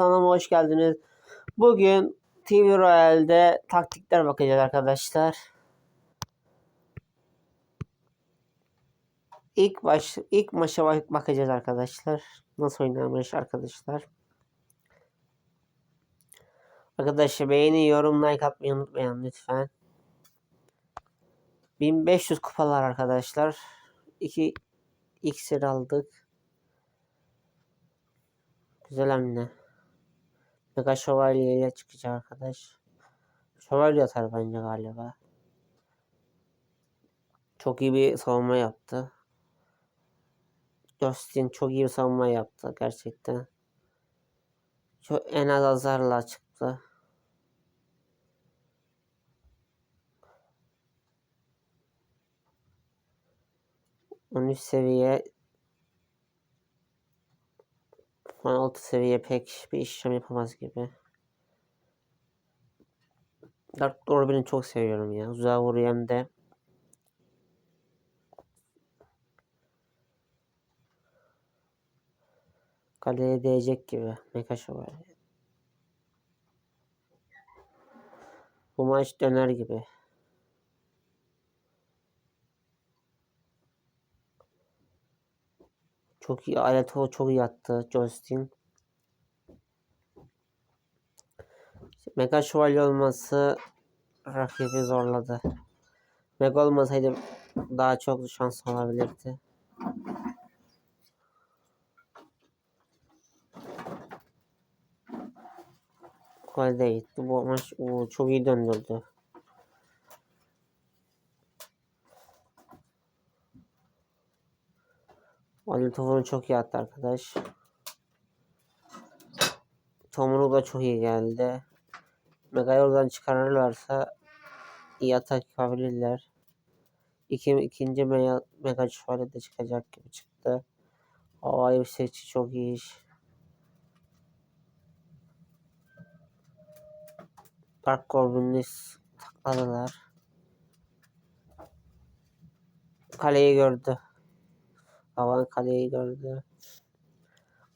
kanalıma hoş geldiniz. Bugün TV Royale'de taktikler bakacağız arkadaşlar. İlk baş ilk maça bak- bakacağız arkadaşlar. Nasıl oynanmış arkadaşlar. Arkadaşlar beğeni, yorum, like atmayı unutmayın lütfen. 1500 kupalar arkadaşlar. 2 iksir aldık. Güzel hamle. Mega şövalyeyle çıkacak arkadaş. Şövalye atar bence galiba. Çok iyi bir savunma yaptı. Justin çok iyi bir savunma yaptı gerçekten. Çok, en az azarla çıktı. On seviye 16 seviye pek bir işlem yapamaz gibi. Dark Orbin'i çok seviyorum ya. Uzağa vuruyor de. Kaleye değecek gibi. Mega Şövalye. Bu maç döner gibi. Çok iyi. Aleto çok iyi attı. Justin. Mega şövalye olması rakibi zorladı. Mega olmasaydı daha çok şans olabilirdi. Gol değil. Bu maç oo, çok iyi döndürdü. Ali Tofun'u çok iyi attı arkadaş. Tomuru da çok iyi geldi. Mega'yı oradan çıkarırlarsa iyi atak yapabilirler. İki, ikinci mega, mega de çıkacak gibi çıktı. Hava yüksekçi çok iyi iş. Dark Goblin'i takladılar. Kaleyi gördü. Havan kaleyi gördü.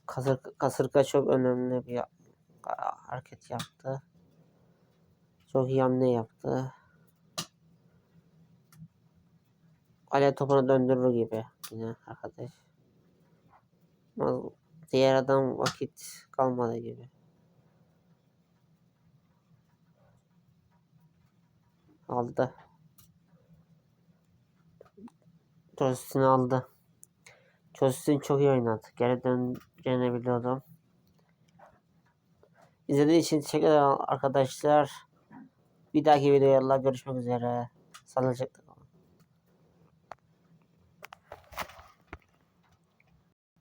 Kasır, kasırga çok önemli bir hareket yaptı. Çok iyi hamle yaptı. Kale topunu döndürür gibi yine arkadaş. Diğer adam vakit kalmadı gibi. Aldı. Justin'i aldı. Justin çok iyi oynadı. Geri döneceğini biliyordum. İzlediğiniz için teşekkür ederim arkadaşlar. Bir dahaki videoda görüşmek üzere. Sağlıcakla.